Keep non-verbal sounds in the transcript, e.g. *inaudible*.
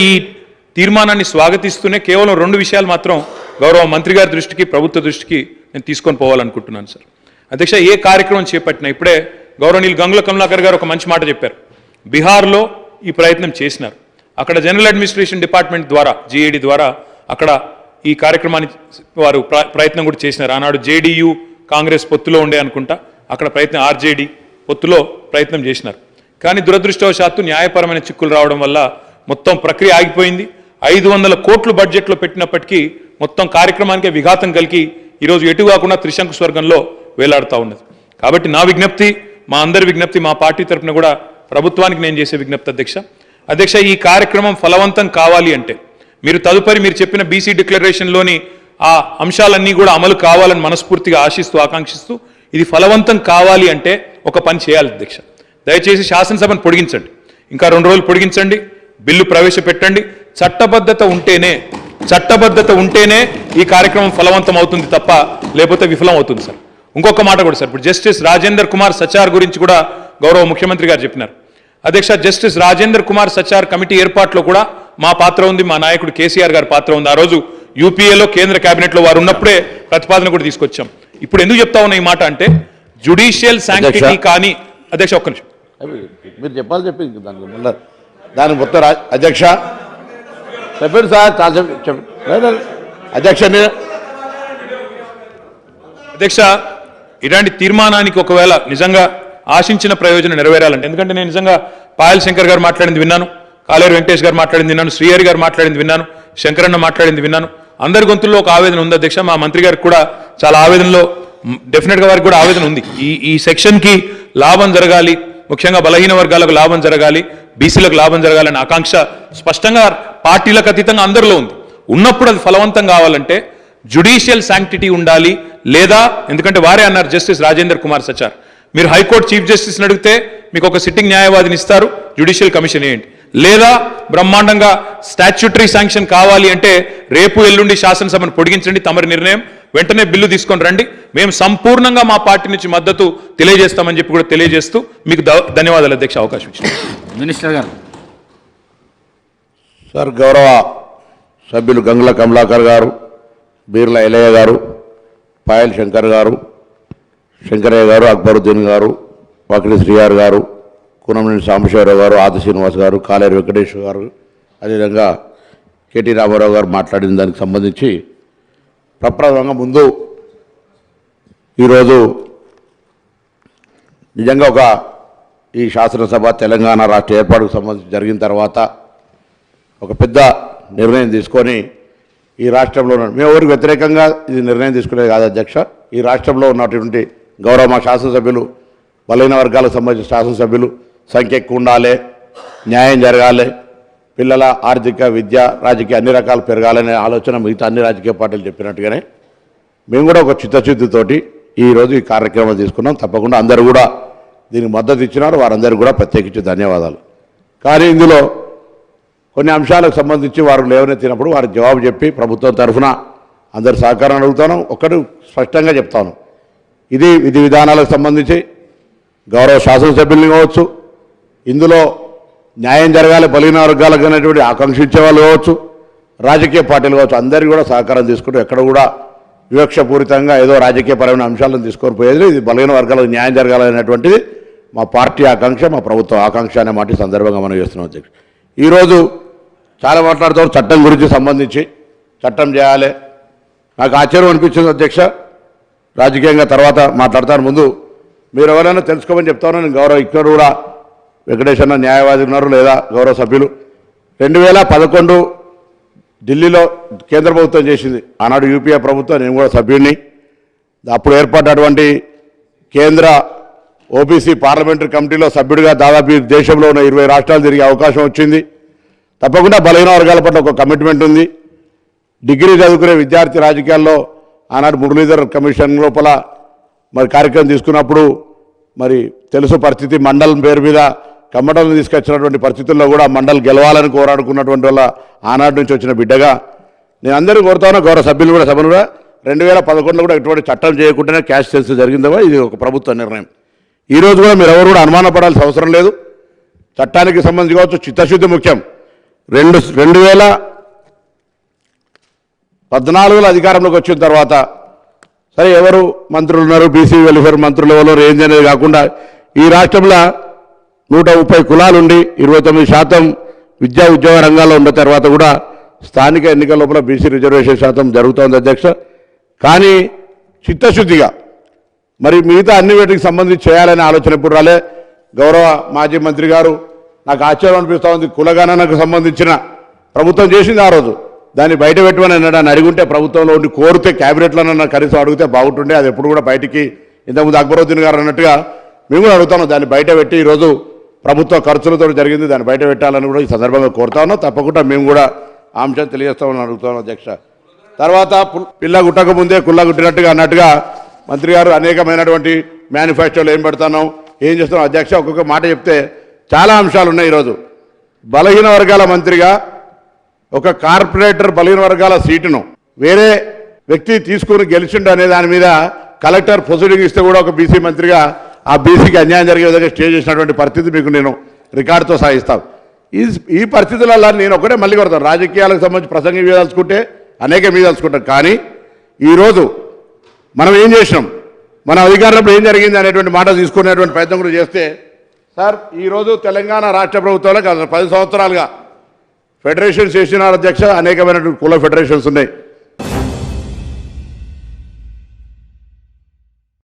ఈ తీర్మానాన్ని స్వాగతిస్తూనే కేవలం రెండు విషయాలు మాత్రం గౌరవ మంత్రి గారి దృష్టికి ప్రభుత్వ దృష్టికి నేను తీసుకొని పోవాలనుకుంటున్నాను సార్. అధ్యక్ష ఏ కార్యక్రమం చేపట్టినా ఇప్పుడే గౌరవనీయులు గంగుల కమలాకర్ గారు ఒక మంచి మాట చెప్పారు. బీహార్లో ఈ ప్రయత్నం చేసినారు. అక్కడ జనరల్ అడ్మినిస్ట్రేషన్ డిపార్ట్మెంట్ ద్వారా జీఏడి ద్వారా అక్కడ ఈ కార్యక్రమాన్ని వారు ప్రయత్నం కూడా చేసినారు. ఆనాడు జేడీయూ కాంగ్రెస్ పొత్తులో ఉండే అనుకుంటా అక్కడ ప్రయత్నం ఆర్జేడీ పొత్తులో ప్రయత్నం చేసినారు. కానీ దురదృష్టవశాత్తు న్యాయపరమైన చిక్కులు రావడం వల్ల మొత్తం ప్రక్రియ ఆగిపోయింది. ఐదు వందల కోట్లు బడ్జెట్లో పెట్టినప్పటికీ మొత్తం కార్యక్రమానికి విఘాతం కలిగి ఈరోజు ఎటు కాకుండా త్రిశంకు స్వర్గంలో వేలాడుతూ ఉన్నది. కాబట్టి నా విజ్ఞప్తి మా అందరి విజ్ఞప్తి మా పార్టీ తరపున కూడా ప్రభుత్వానికి నేను చేసే విజ్ఞప్తి అధ్యక్ష. అధ్యక్ష ఈ కార్యక్రమం ఫలవంతం కావాలి అంటే మీరు తదుపరి మీరు చెప్పిన బీసీ డిక్లరేషన్లోని ఆ అంశాలన్నీ కూడా అమలు కావాలని మనస్ఫూర్తిగా ఆశిస్తూ ఆకాంక్షిస్తూ ఇది ఫలవంతం కావాలి అంటే ఒక పని చేయాలి అధ్యక్ష. దయచేసి శాసనసభను పొడిగించండి. ఇంకా రెండు రోజులు పొడిగించండి. బిల్లు ప్రవేశపెట్టండి. చట్టబద్ధత ఉంటేనే చట్టబద్ధత ఉంటేనే ఈ కార్యక్రమం ఫలవంతం అవుతుంది తప్ప లేకపోతే విఫలం అవుతుంది సార్. ఇంకొక మాట కూడా సార్ ఇప్పుడు జస్టిస్ రాజేందర్ కుమార్ సచార్ గురించి కూడా గౌరవ ముఖ్యమంత్రి గారు చెప్పినారు. అధ్యక్ష జస్టిస్ రాజేందర్ కుమార్ సచార్ కమిటీ ఏర్పాట్లో కూడా మా పాత్ర ఉంది మా నాయకుడు కేసీఆర్ గారి పాత్ర ఉంది. ఆ రోజు యూపీఏలో కేంద్ర కేబినెట్లో వారు ఉన్నప్పుడే ప్రతిపాదన కూడా తీసుకొచ్చాం. ఇప్పుడు ఎందుకు చెప్తా ఉన్నా ఈ మాట అంటే జుడిషియల్ శాంక్టిటీ అధ్యక్ష. కానీ అధ్యక్ష ఒక్క నిమిషం. మీరు చెప్పాలి చెప్పి ఇంక దానికి దానికి మొత్తం అధ్యక్ష? చెప్పండి సార్ చాలా చెప్పండి అధ్యక్ష అధ్యక్ష ఇలాంటి తీర్మానానికి ఒకవేళ నిజంగా ఆశించిన ప్రయోజనం నెరవేరాలంటే ఎందుకంటే నేను నిజంగా పాయల్ శంకర్ గారు మాట్లాడింది విన్నాను కాలేరు వెంకటేష్ గారు మాట్లాడింది విన్నాను శ్రీహరి గారు మాట్లాడింది విన్నాను శంకరన్న మాట్లాడింది విన్నాను. అందరి గొంతుల్లో ఒక ఆవేదన ఉంది అధ్యక్ష మా మంత్రి గారికి కూడా చాలా ఆవేదనలో డెఫినెట్గా వారికి కూడా ఆవేదన ఉంది. ఈ ఈ సెక్షన్కి లాభం జరగాలి ముఖ్యంగా బలహీన వర్గాలకు లాభం జరగాలి బీసీలకు లాభం జరగాలనే ఆకాంక్ష స్పష్టంగా పార్టీలకు అతీతంగా అందరిలో ఉంది. ఉన్నప్పుడు అది ఫలవంతం కావాలంటే జుడిషియల్ శాంక్టిటీ ఉండాలి లేదా ఎందుకంటే వారే అన్నారు జస్టిస్ రాజేందర్ కుమార్ సచార్. మీరు హైకోర్టు చీఫ్ జస్టిస్ని అడిగితే మీకు ఒక సిట్టింగ్ న్యాయవాదిని ఇస్తారు జ్యుడిషియల్ కమిషన్ ఏంటి? లేదా బ్రహ్మాండంగా స్టాచ్యుటరీ శాంక్షన్ కావాలి అంటే రేపు ఎల్లుండి శాసనసభను పొడిగించండి తమరి నిర్ణయం. వెంటనే బిల్లు తీసుకొని రండి. మేము సంపూర్ణంగా మా పార్టీ నుంచి మద్దతు తెలియజేస్తామని చెప్పి కూడా తెలియజేస్తూ మీకు ధన్యవాదాలు అధ్యక్ష అవకాశం ఇచ్చింది *coughs* మినిస్టర్ గారు. సార్ గౌరవ సభ్యులు గంగుల కమలాకర్ గారు బీర్ల ఎలయ్య గారు పాయల్ శంకర్ గారు శంకరయ్య గారు అక్బరుద్దీన్ గారు వాకిడి శ్రీయార్ గారు కూనంనేని సాంబశివరావు గారు ఆది శ్రీనివాస్ గారు కాలేరు వెంకటేశ్వర గారు అదేవిధంగా కేటీ రామారావు గారు మాట్లాడిన దానికి సంబంధించి ప్రప్రథమంగా ముందు ఈరోజు నిజంగా ఒక ఈ శాసనసభ తెలంగాణ రాష్ట్ర ఏర్పాటుకు సంబంధించి జరిగిన తర్వాత ఒక పెద్ద నిర్ణయం తీసుకొని ఈ రాష్ట్రంలో ఉన్న మేము ఎవరికి వ్యతిరేకంగా ఇది నిర్ణయం తీసుకునేది కాదు అధ్యక్ష. ఈ రాష్ట్రంలో ఉన్నటువంటి గౌరవ మా శాసనసభ్యులు బలైన వర్గాలకు సంబంధించిన శాసనసభ్యులు సంఖ్య ఎక్కువ ఉండాలి న్యాయం జరగాలి పిల్లల ఆర్థిక విద్య రాజకీయ అన్ని రకాలు పెరగాలనే ఆలోచన మిగతా అన్ని రాజకీయ పార్టీలు చెప్పినట్టుగానే మేము కూడా ఒక చిత్తశుద్ధితోటి ఈరోజు ఈ కార్యక్రమం తీసుకున్నాం. తప్పకుండా అందరూ కూడా దీనికి మద్దతు ఇచ్చినారు. వారందరూ కూడా ప్రత్యేకించి ధన్యవాదాలు. కానీ ఇందులో కొన్ని అంశాలకు సంబంధించి వారు లేవనెత్తినప్పుడు వారికి జవాబు చెప్పి ప్రభుత్వం తరఫున అందరు సహకారం అడుగుతాను. ఒక్కటి స్పష్టంగా చెప్తాను. ఇది విధి విధానాలకు సంబంధించి గౌరవ శాసనసభ్యుల్ని కావచ్చు ఇందులో న్యాయం జరగాలి బలిన వర్గాలకు అనేటువంటి ఆకాంక్షించే వాళ్ళు కావచ్చు రాజకీయ పార్టీలు కావచ్చు అందరికీ కూడా సహకారం తీసుకుంటూ ఎక్కడ కూడా వివక్షపూరితంగా ఏదో రాజకీయపరమైన అంశాలను తీసుకొని పోయేది ఇది బలహీన వర్గాలకు న్యాయం జరగాలనేటువంటిది మా పార్టీ ఆకాంక్ష మా ప్రభుత్వ ఆకాంక్ష అనే మాట సందర్భంగా మనం చేస్తున్నాం అధ్యక్ష ఈరోజు చాలా మాట్లాడుతారు చట్టం గురించి సంబంధించి. చట్టం చేయాలి. నాకు ఆశ్చర్యం అనిపించింది అధ్యక్ష. రాజకీయంగా తర్వాత మాట్లాడతాను ముందు. మీరు ఎవరైనా తెలుసుకోమని చెప్తారో నేను గౌరవ ఇక్కడ కూడా. వెంకటేశ్వర న్యాయవాది ఉన్నారు లేదా గౌరవ సభ్యులు. రెండు వేల పదకొండు ఢిల్లీలో కేంద్ర ప్రభుత్వం చేసింది. ఆనాడు యూపీఏ ప్రభుత్వం నేను కూడా సభ్యుడిని అప్పుడు ఏర్పడినటువంటి కేంద్ర ఓబీసీ పార్లమెంటరీ కమిటీలో సభ్యుడిగా దాదాపు దేశంలో ఉన్న ఇరవై రాష్ట్రాలు తిరిగే అవకాశం వచ్చింది. తప్పకుండా బలహీన వర్గాల పట్ల ఒక కమిట్మెంట్ ఉంది. డిగ్రీ చదువుకునే విద్యార్థి రాజకీయాల్లో ఆనాడు మురళీధర్ కమిషన్ లోపల మరి కార్యక్రమం తీసుకున్నప్పుడు మరి తెలుసు పరిస్థితి. మండలం పేరు మీద కమ్మటలను తీసుకొచ్చినటువంటి పరిస్థితుల్లో కూడా మండలి గెలవాలని కోరాడుకున్నటువంటి వల్ల ఆనాటి నుంచి వచ్చిన బిడ్డగా. నేను అందరూ కోరుతాను గౌరవ సభ్యులు కూడా సభను కూడా. రెండు వేల పదకొండులో కూడా ఎటువంటి చట్టం చేయకుండానే క్యాష్ సెన్స్ జరిగిందో ఇది ఒక ప్రభుత్వ నిర్ణయం. ఈరోజు కూడా మీరు ఎవరు కూడా అనుమానపడాల్సిన అవసరం లేదు. చట్టానికి సంబంధించి కావచ్చు చిత్తశుద్ధి ముఖ్యం. రెండు రెండు వేల పద్నాలుగులో అధికారంలోకి వచ్చిన తర్వాత సరే ఎవరు మంత్రులు ఉన్నారు? బీసీ వెల్ఫేర్ మంత్రులు ఎవరు? రేంజ్ అనేది కాకుండా ఈ రాష్ట్రంలో నూట ముప్పై కులాలు ఉండి ఇరవై తొమ్మిది శాతం విద్యా ఉద్యోగ రంగాల్లో ఉన్న తర్వాత కూడా స్థానిక ఎన్నికల లోపల బీసీ రిజర్వేషన్ శాతం జరుగుతోంది అధ్యక్ష. కానీ చిత్తశుద్ధిగా మరి మిగతా అన్ని వీటికి సంబంధించి చేయాలనే ఆలోచన ఎప్పుడు రాలే. గౌరవ మాజీ మంత్రి గారు నాకు ఆశ్చర్యం అనిపిస్తూ ఉంది. కులగణనకు సంబంధించిన ప్రభుత్వం చేసింది ఆ రోజు. దాన్ని బయట పెట్టమని అన్నాడు అడిగుంటే ప్రభుత్వంలో ఉండి కోరితే క్యాబినెట్లోనన్నా కనీసం అడిగితే బాగుంటుండే. అది ఎప్పుడు కూడా బయటికి ఇంతకుముందు అక్బరుద్దీన్ గారు అన్నట్టుగా మేము కూడా అడుగుతాము. దాన్ని బయట పెట్టి ఈరోజు ప్రభుత్వ ఖర్చులతో జరిగింది దాన్ని బయట పెట్టాలని కూడా ఈ సందర్భంగా కోరుతా ఉన్నాం తప్పకుండా మేము కూడా ఆ అంశం తెలియజేస్తామని అడుగుతాం అధ్యక్ష. తర్వాత పుల్- పిల్ల గుట్టక ముందే కుల్ల గుట్టినట్టుగా అన్నట్టుగా మంత్రి గారు అనేకమైనటువంటి మేనిఫెస్టోలు ఏం పెడతాను ఏం చేస్తున్నాం అధ్యక్ష ఒక్కొక్క మాట చెప్తే చాలా అంశాలు ఉన్నాయి ఈరోజు. బలహీన వర్గాల మంత్రిగా ఒక కార్పొరేటర్ బలహీన వర్గాల సీటును వేరే వ్యక్తి తీసుకుని గెలిచిండు అనే దాని మీద కలెక్టర్ ప్రొసీడింగ్ ఇస్తే కూడా ఒక బీసీ మంత్రిగా ఆ బీసీకి అన్యాయం జరిగే విధంగా స్టే చేసినటువంటి పరిస్థితి మీకు నేను రికార్డుతో సాగిస్తాను ఈ ఈ పరిస్థితులలో నేను ఒకటే మళ్ళీ కొడతాను. రాజకీయాలకు సంబంధించి ప్రసంగం ఇవ్వదలుచుకుంటే అనేక ఇవ్వదలుచుకుంటాం కానీ ఈరోజు మనం ఏం చేసినాం? మన అధికారంలో ఏం జరిగింది అనేటువంటి మాట తీసుకునేటువంటి ప్రయత్నం కూడా చేస్తే సార్ ఈరోజు తెలంగాణ రాష్ట్ర ప్రభుత్వంలో పది సంవత్సరాలుగా ఫెడరేషన్స్ చేసిన అధ్యక్ష అనేకమైనటువంటి కుల ఫెడరేషన్స్ ఉన్నాయి.